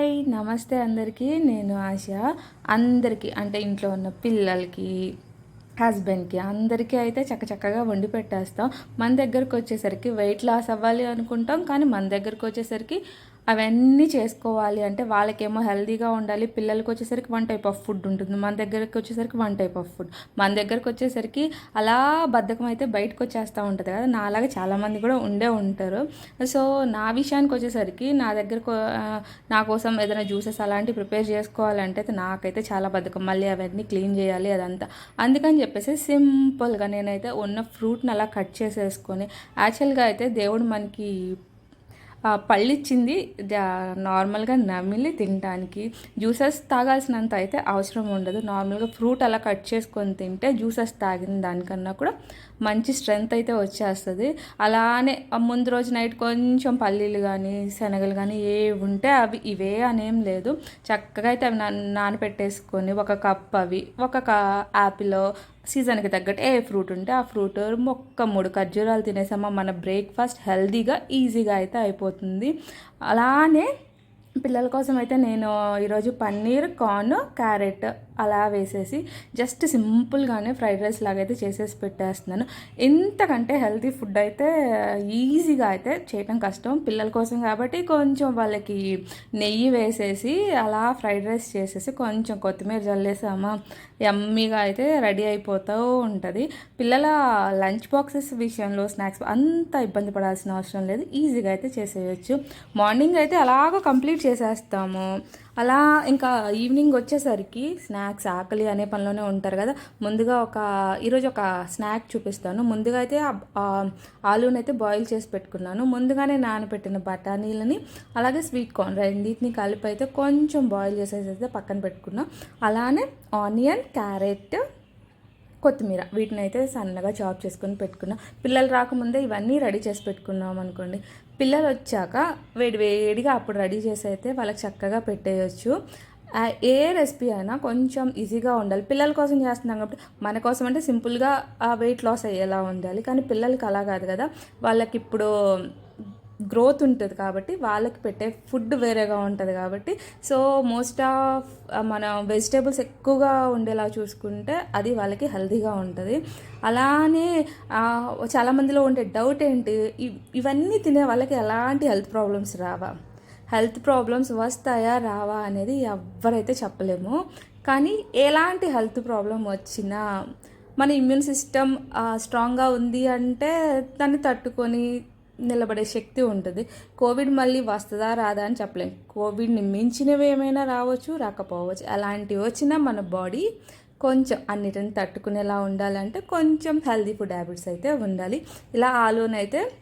Hi నమస్తే అందరికీ. నేను ఆశ. అందరికీ అంటే ఇంట్లో ఉన్న పిల్లలకి హస్బెండ్కి అందరికీ అయితే చక్కచక్కగా వండి పెట్టేస్తాం. మన దగ్గరకు వచ్చేసరికి వెయిట్ లాస్ అవ్వాలి అనుకుంటాం కానీ మన దగ్గరకు వచ్చేసరికి అవన్నీ చేసుకోవాలి. అంటే వాళ్ళకేమో హెల్దీగా ఉండాలి. పిల్లలకి వచ్చేసరికి వన్ టైప్ ఆఫ్ ఫుడ్ ఉంటుంది. మన దగ్గరకు వచ్చేసరికి వన్ టైప్ ఆఫ్ ఫుడ్. మన దగ్గరకు వచ్చేసరికి అలా బద్ధకం అయితే బయటకు వచ్చేస్తూ ఉంటుంది కదా. నా అలాగే చాలామంది కూడా ఉండే ఉంటారు. సో నా విషయానికి వచ్చేసరికి నా దగ్గరకు నా కోసం ఏదైనా జ్యూసెస్ అలాంటివి ప్రిపేర్ చేసుకోవాలంటే అయితే నాకైతే చాలా బద్ధకం. మళ్ళీ అవన్నీ క్లీన్ చేయాలి అదంతా. అందుకని చెప్పేసి సింపుల్గా నేనైతే ఉన్న ఫ్రూట్ని అలా కట్ చేసేసుకొని యాక్చువల్గా అయితే దేవుడు మనకి పళ్ళిచ్చింది. పళ్ళు ఇచ్చింది నార్మల్గా నమిలి తినడానికి జ్యూసెస్ తాగాల్సినంత అయితే అవసరం ఉండదు. నార్మల్గా ఫ్రూట్ అలా కట్ చేసుకొని తింటే జ్యూసెస్ తాగిన దానికన్నా కూడా మంచి స్ట్రెంగ్త్ అయితే వచ్చేస్తుంది. అలానే ముందు రోజు నైట్ కొంచెం పల్లీలు కానీ శనగలు కానీ ఏ ఉంటే అవి ఇవే అనేం లేదు. చక్కగా అయితే అవి నా- నానబెట్టేసుకొని ఒక కప్ అవి ఒక ఆపిలో యాపిల్ సీజన్కి తగ్గట్టు ఏ ఫ్రూట్ ఉంటే ఆ ఫ్రూట్ ఒక్క మూడు ఖర్జూరాలు తినేసామా మన బ్రేక్ఫాస్ట్ హెల్దీగా ఈజీగా అయితే అయిపోతుంది. అలానే పిల్లల కోసం అయితే నేను ఈరోజు పన్నీర్ కార్న్ క్యారెట్ అలా వేసేసి జస్ట్ సింపుల్గానే ఫ్రైడ్ రైస్ లాగా అయితే చేసేసి పెట్టేస్తున్నాను. ఇంతకంటే హెల్తీ ఫుడ్ అయితే ఈజీగా అయితే చేయటం కష్టం. పిల్లల కోసం కాబట్టి కొంచెం వాళ్ళకి నెయ్యి వేసేసి అలా ఫ్రైడ్ రైస్ చేసేసి కొంచెం కొత్తిమీర జల్లేసామా యమ్మీగా అయితే రెడీ అయిపోతూ ఉంటుంది. పిల్లల లంచ్ బాక్సెస్ విషయంలో స్నాక్స్ అంత ఇబ్బంది పడాల్సిన అవసరం లేదు. ఈజీగా అయితే చేసేయచ్చు. మార్నింగ్ అయితే అలాగ కంప్లీట్ చేసేస్తాము. అలా ఇంకా ఈవినింగ్ వచ్చేసరికి స్నాక్స్ ఆకలి అనే పనిలోనే ఉంటారు కదా. ముందుగా ఒక ఈరోజు ఒక స్నాక్ చూపిస్తాను. ముందుగా అయితే ఆలూనైతే ఆలూని అయితే బాయిల్ చేసి పెట్టుకున్నాను. ముందుగానే నానబెట్టిన బఠానీలని అలాగే స్వీట్ కార్న్ రెండింటిని కలిపి అయితే కొంచెం బాయిల్ చేసేసి అయితే పక్కన పెట్టుకున్నాం. అలానే ఆనియన్ క్యారెట్ కొత్తిమీర వీటిని అయితే సన్నగా చాప్ చేసుకొని పెట్టుకున్నాం. పిల్లలు రాకముందే ఇవన్నీ రెడీ చేసి పెట్టుకున్నాం అనుకోండి. పిల్లలు వచ్చాక వేడి వేడిగా అప్పుడు రెడీ చేసి అయితే వాళ్ళకి చక్కగా పెట్టేయచ్చు. ఏ రెసిపీ అయినా కొంచెం ఈజీగా ఉండాలి. పిల్లల కోసం చేస్తున్నాం కాబట్టి మన కోసం అంటే సింపుల్గా వెయిట్ లాస్ అయ్యేలా ఉండాలి. కానీ పిల్లలకి అలా కాదు కదా. వాళ్ళకి ఇప్పుడు గ్రోత్ ఉంటుంది కాబట్టి వాళ్ళకి పెట్టే ఫుడ్ వేరేగా ఉంటుంది కాబట్టి. సో మోస్ట్ ఆఫ్ మన వెజిటేబుల్స్ ఎక్కువగా ఉండేలా చూసుకుంటే అది వాళ్ళకి హెల్తీగా ఉంటుంది. అలానే uh, చాలామందిలో ఉండే డౌట్ ఏంటి? ఇవన్నీ తినే వాళ్ళకి ఎలాంటి హెల్త్ ప్రాబ్లమ్స్ రావా? హెల్త్ ప్రాబ్లమ్స్ వస్తాయా రావా అనేది ఎవరైతే చెప్పలేము. కానీ ఎలాంటి హెల్త్ ప్రాబ్లం వచ్చినా మన ఇమ్యూన్ సిస్టమ్ స్ట్రాంగ్గా ఉంది అంటే దాన్ని తట్టుకొని నిలబడే శక్తి ఉంటుంది. కోవిడ్ మళ్ళీ వస్తుందా రాదా అని చెప్పలేం. కోవిడ్ని మించినవి ఏమైనా రావచ్చు రాకపోవచ్చు. అలాంటివి వచ్చినా మన బాడీ కొంచెం అన్నిటిని తట్టుకునేలా ఉండాలంటే కొంచెం హెల్దీ ఫుడ్ హ్యాబిట్స్ అయితే ఉండాలి. ఇలా ఆలూనైతే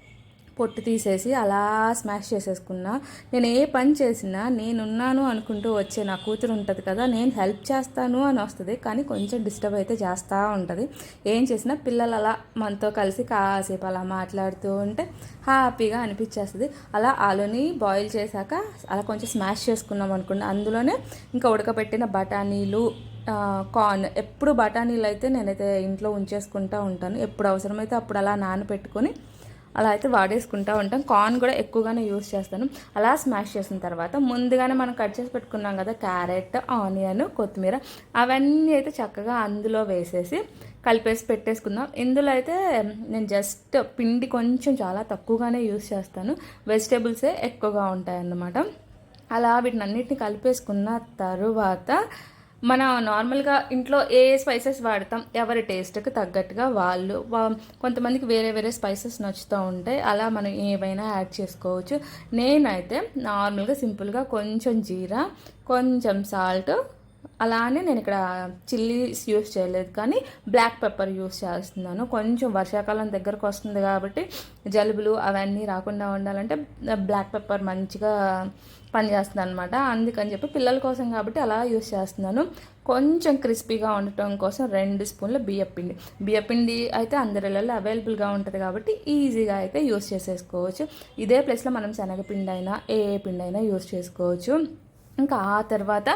పొట్టు తీసేసి అలా స్మాష్ చేసేసుకున్నా. నేను ఏ పని చేసినా నేనున్నాను అనుకుంటూ వచ్చే నా కూతురు ఉంటుంది కదా నేను హెల్ప్ చేస్తాను అని వస్తుంది కానీ కొంచెం డిస్టర్బ్ అయితే చేస్తూ ఉంటుంది. ఏం చేసినా పిల్లలు అలా మనతో కలిసి కాసేపు అలా మాట్లాడుతూ ఉంటే హ్యాపీగా అనిపించేస్తుంది. అలా ఆలుని బాయిల్ చేశాక అలా కొంచెం స్మాష్ చేసుకున్నాం అనుకున్నా అందులోనే ఇంకా ఉడకబెట్టిన బఠానీలు కార్న్ ఎప్పుడు బఠానీలు అయితే నేనైతే ఇంట్లో ఉంచేసుకుంటూ ఉంటాను. ఎప్పుడు అవసరమైతే అప్పుడు అలా నానబెట్టుకొని అలా అయితే వాడేసుకుంటూ ఉంటాం. కార్న్ కూడా ఎక్కువగానే యూస్ చేస్తాను. అలా స్మాష్ చేసిన తర్వాత ముందుగానే మనం కట్ చేసి పెట్టుకున్నాం కదా క్యారెట్ ఆనియన్ కొత్తిమీర అవన్నీ అయితే చక్కగా అందులో వేసేసి కలిపేసి పెట్టేసుకుందాం. ఇందులో అయితే నేను జస్ట్ పిండి కొంచెం చాలా తక్కువగానే యూస్ చేస్తాను. వెజిటేబుల్సే ఎక్కువగా ఉంటాయి అన్నమాట అలా వీటిని అన్నిటిని కలిపేసుకున్న తరువాత మన నార్మల్గా ఇంట్లో ఏ స్పైసెస్ వాడతాం ఎవరి టేస్ట్కి తగ్గట్టుగా వాళ్ళు వా- కొంతమందికి వేరే వేరే స్పైసెస్ నచ్చుతూ ఉంటాయి. అలా మనం ఏవైనా యాడ్ చేసుకోవచ్చు. నేనైతే నార్మల్గా సింపుల్గా కొంచెం జీరా కొంచెం సాల్ట్ అలానే నేను ఇక్కడ చిల్లీస్ యూస్ చేయలేదు కానీ బ్లాక్ పెప్పర్ యూస్ చేస్తున్నాను. కొంచెం వర్షాకాలం దగ్గరకు వస్తుంది కాబట్టి జలుబులు అవన్నీ రాకుండా ఉండాలంటే బ్లాక్ పెప్పర్ మంచిగా పనిచేస్తుంది అనమాట అందుకని చెప్పి పిల్లల కోసం కాబట్టి అలా యూస్ చేస్తున్నాను. కొంచెం క్రిస్పీగా ఉండటం కోసం రెండు స్పూన్ల బియ్యపిండి బియ్యపిండి అయితే అందరిలలో అవైలబుల్గా ఉంటుంది కాబట్టి ఈజీగా అయితే యూస్ చేసేసుకోవచ్చు. ఇదే ప్లేస్లో మనం శనగపిండి అయినా ఏ ఏ పిండి అయినా యూస్ చేసుకోవచ్చు. ఇంకా ఆ తర్వాత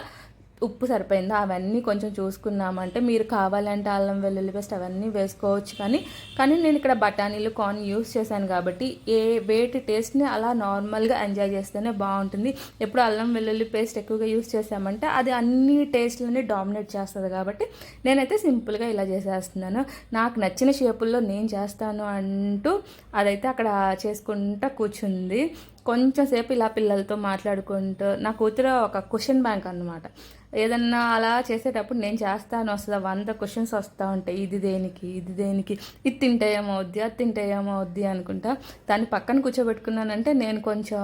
ఉప్పు సరిపోయిందా? అవన్నీ కొంచెం చూసుకున్నామంటే మీరు కావాలంటే అల్లం వెల్లుల్లి పేస్ట్ అవన్నీ వేసుకోవచ్చు కానీ కానీ నేను ఇక్కడ బఠానీలు కార్న్ యూస్ చేశాను కాబట్టి ఏ వేటి టేస్ట్ని అలా నార్మల్గా ఎంజాయ్ చేస్తేనే బాగుంటుంది. ఎప్పుడు అల్లం వెల్లుల్లి పేస్ట్ ఎక్కువగా యూస్ చేసామంటే అది అన్ని టేస్ట్లని డామినేట్ చేస్తుంది కాబట్టి నేనైతే సింపుల్గా ఇలా చేసేస్తున్నాను. నాకు నచ్చిన షేపుల్లో నేను చేస్తాను అంటూ అదైతే అక్కడ చేసుకుంటా కూర్చుంది. కొంచెం సేపు ఇలా పిల్లలతో మాట్లాడుకుంటూ నా కూతురు ఒక క్వశ్చన్ బ్యాంక్ అనమాట ఏదన్నా అలా చేసేటప్పుడు నేను చేస్తాను. అసలు వంద క్వశ్చన్స్ వస్తూ ఉంటాయి. ఇది దేనికి? ఇది దేనికి? ఇది తింటే ఏమవుద్ది? అది తింటే ఏమవుద్ది అనుకుంటా. దాన్ని పక్కన కూర్చోబెట్టుకున్నానంటే నేను కొంచెం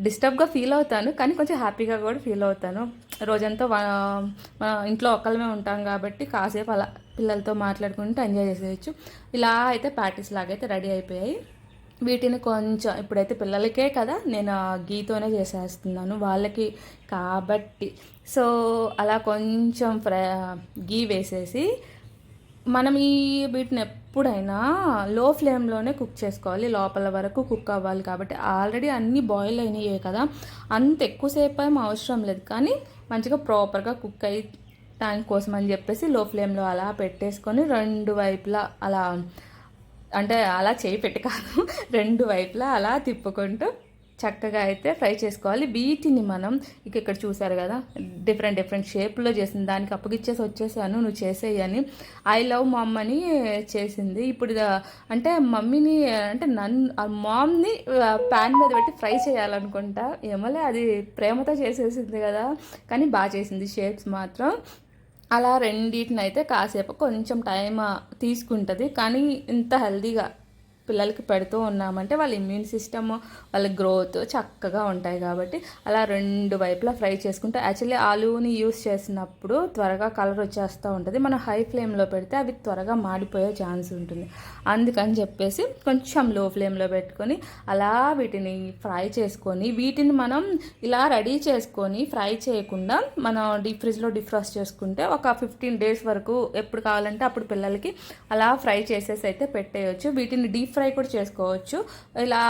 డిస్టర్బ్గా ఫీల్ అవుతాను. కానీ కొంచెం హ్యాపీగా కూడా ఫీల్ అవుతాను. రోజంతా మన ఇంట్లో ఒక్కళ్ళమే ఉంటాం కాబట్టి కాసేపు అలా పిల్లలతో మాట్లాడుకుంటూ ఎంజాయ్ చేసేయచ్చు. ఇలా అయితే ప్యాటీస్ లాగైతే రెడీ అయిపోయాయి. వీటిని కొంచెం ఇప్పుడైతే పిల్లలకే కదా నేను గీతోనే చేసేస్తున్నాను వాళ్ళకి కాబట్టి. సో అలా కొంచెం ఫ్రై గీ వేసేసి మనం ఈ వీటిని ఎప్పుడైనా లో ఫ్లేమ్లోనే కుక్ చేసుకోవాలి లోపల వరకు కుక్ అవ్వాలి కాబట్టి. ఆల్రెడీ అన్నీ బాయిల్ అయినాయే కదా అంత ఎక్కువసేపు ఏం అవసరం లేదు. కానీ మంచిగా ప్రాపర్గా కుక్ అయ్యి దానికోసం అని చెప్పేసి లో ఫ్లేమ్లో అలా పెట్టేసుకొని రెండు వైపులా అలా అంటే అలా చేయి పెట్టి కాదు రెండు వైపులా అలా తిప్పుకుంటూ చక్కగా అయితే ఫ్రై చేసుకోవాలి. వీటిని మనం ఇక ఇక్కడ చూసారు కదా డిఫరెంట్ డిఫరెంట్ షేప్లో చేసింది. దానికి అప్పగిచ్చేసి వచ్చేసాను నువ్వు చేసేయని ఐ లవ్ మమ్ అని చేసింది. ఇప్పుడు అంటే మమ్మీని అంటే నన్ను మామ్ని ప్యాన్ మీద పెట్టి ఫ్రై చేయాలనుకుంటా. ఏమోలే అది ప్రేమతో చేసేసింది కదా. కానీ బాగా చేసింది షేప్స్ మాత్రం. అలా రెండింటిని అయితే కాసేపు కొంచెం టైం తీసుకుంటుంది. కానీ ఇంత హెల్దీగా పిల్లలకి పెడుతూ ఉన్నామంటే వాళ్ళ ఇమ్యూన్ సిస్టమ్ వాళ్ళ గ్రోత్ చక్కగా ఉంటాయి కాబట్టి అలా రెండు వైపులా ఫ్రై చేసుకుంటే యాక్చువల్లీ ఆలుని యూస్ చేసినప్పుడు త్వరగా కలర్ వచ్చేస్తూ ఉంటుంది. మనం హై ఫ్లేమ్లో పెడితే అవి త్వరగా మాడిపోయే ఛాన్స్ ఉంటుంది. అందుకని చెప్పేసి కొంచెం లో ఫ్లేమ్లో పెట్టుకొని అలా వీటిని ఫ్రై చేసుకొని వీటిని మనం ఇలా రెడీ చేసుకొని ఫ్రై చేయకుండా మనం డీప్ ఫ్రిడ్జ్లో డిఫ్రాస్ట్ చేసుకుంటే ఒక ఫిఫ్టీన్ డేస్ వరకు ఎప్పుడు కావాలంటే అప్పుడు పిల్లలకి అలా ఫ్రై చేసేసి అయితే పెట్టేయచ్చు. వీటిని డీప్ ఫ్రై ఫ్రై కూడా చేసుకోవచ్చు. ఇలా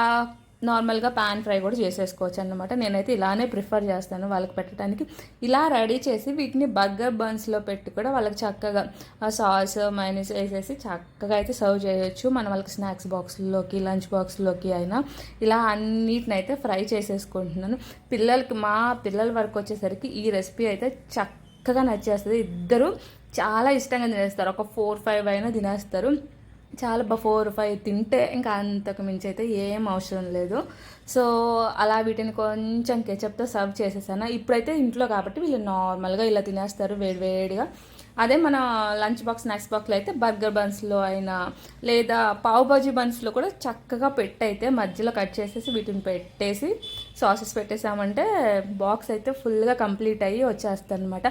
నార్మల్గా పాన్ ఫ్రై కూడా చేసేసుకోవచ్చు అనమాట నేనైతే ఇలానే ప్రిఫర్ చేస్తాను వాళ్ళకి పెట్టడానికి. ఇలా రెడీ చేసి వీటిని బర్గర్ బన్స్లో పెట్టి కూడా వాళ్ళకి చక్కగా సాస్ మైనస్ వేసేసి చక్కగా అయితే సర్వ్ చేయొచ్చు. మనం వాళ్ళకి స్నాక్స్ బాక్స్లోకి లంచ్ బాక్స్లోకి అయినా ఇలా అన్నిటిని అయితే ఫ్రై చేసేసుకుంటున్నాను. పిల్లలకి మా పిల్లల వరకు వచ్చేసరికి ఈ రెసిపీ అయితే చక్కగా నచ్చేస్తుంది. ఇద్దరు చాలా ఇష్టంగా తినేస్తారు. ఒక ఫోర్ ఫైవ్ అయినా తినేస్తారు. చాలా బా ఫోర్ ఫైవ్ తింటే ఇంకా అంతకు మించి అయితే ఏం అవసరం లేదు. సో అలా వీటిని కొంచెం కెచప్తో సర్వ్ చేసేసాను. ఇప్పుడైతే ఇంట్లో కాబట్టి వీళ్ళు నార్మల్గా ఇలా తినేస్తారు వేడివేడిగా అదే మన లంచ్ బాక్స్ స్నాక్స్ బాక్స్లో అయితే బర్గర్ బన్స్లో అయినా లేదా పావుబాజీ బన్స్లో కూడా చక్కగా పెట్టయితే మధ్యలో కట్ చేసేసి వీటిని పెట్టేసి సాసెస్ పెట్టేసామంటే బాక్స్ అయితే ఫుల్గా కంప్లీట్ అయ్యి వచ్చేస్తుంది అనమాట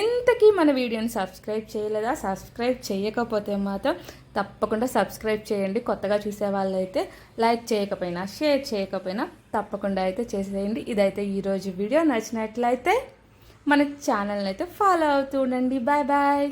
ఇంతకీ మన వీడియోని సబ్స్క్రైబ్ చేయలేదా? సబ్స్క్రైబ్ చేయకపోతే మాత్రం తప్పకుండా సబ్స్క్రైబ్ చేయండి. కొత్తగా చూసే వాళ్ళైతే లైక్ చేయకపోయినా షేర్ చేయకపోయినా తప్పకుండా అయితే చేసేయండి. ఇదైతే ఈరోజు వీడియో. నచ్చినట్లయితే మన ఛానల్ని అయితే ఫాలో అవుతూ ఉండండి. Bye bye.